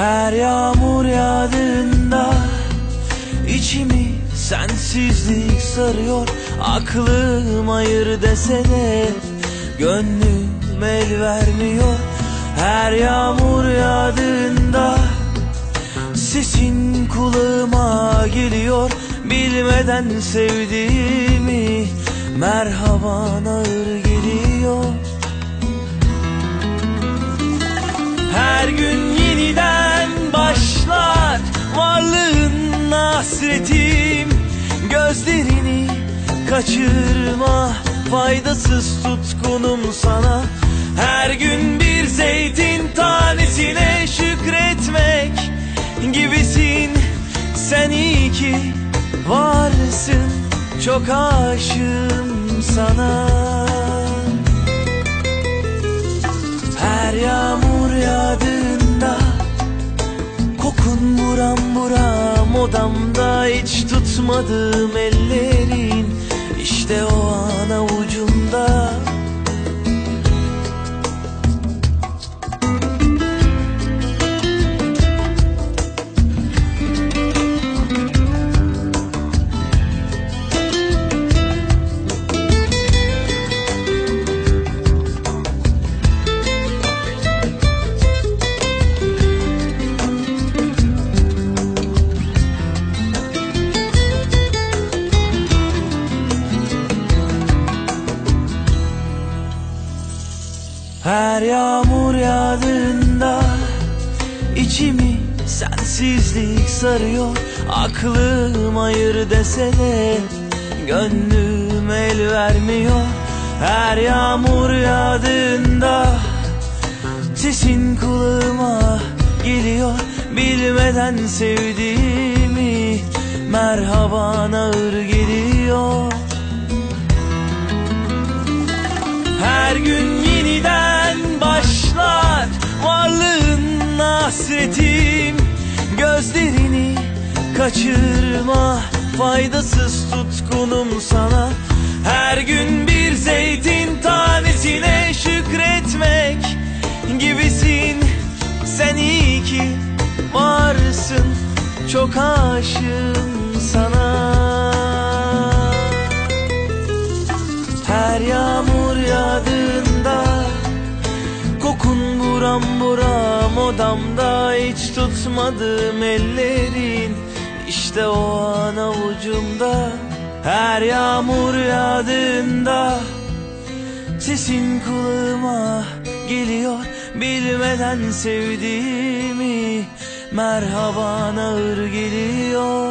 Her yağmur yağdığında içimi sensizlik sarıyor. Aklım hayır dese de gönlüm el vermiyor. Her yağmur yağdığında sesin kulağıma geliyor. Bilmeden sevdiğimi merhaban ağır geliyor Gözlerini kaçırma faydasız tutkunum sana. Her gün bir zeytin tanesine şükretmek gibisin. Sen iyi ki varsın çok aşığım sana. Her yağmur yağdığında Kokun buram buram odamda Hiç tutmadığım ellerin. İşte o an avucumda Her yağmur yağdığında içimi sensizlik sarıyor. Aklım hayır dese de gönlüm el vermiyor. Her yağmur yağdığında sesin kulağıma geliyor. Bilmeden sevdiğimi merhaban ağır geliyor hasretim Gözlerini kaçırma faydasız tutkunum sana. Her gün bir zeytin tanesine şükretmek gibisin. Sen iyi ki varsın çok aşığım sana. Her yağmur yağdığında Kokun buram buram odamda Hiç tutmadığım ellerin. İşte o an avucumda Her yağmur yağdığında. Sesin kulağıma geliyor Bilmeden sevdiğimi. Merhaban ağır geliyor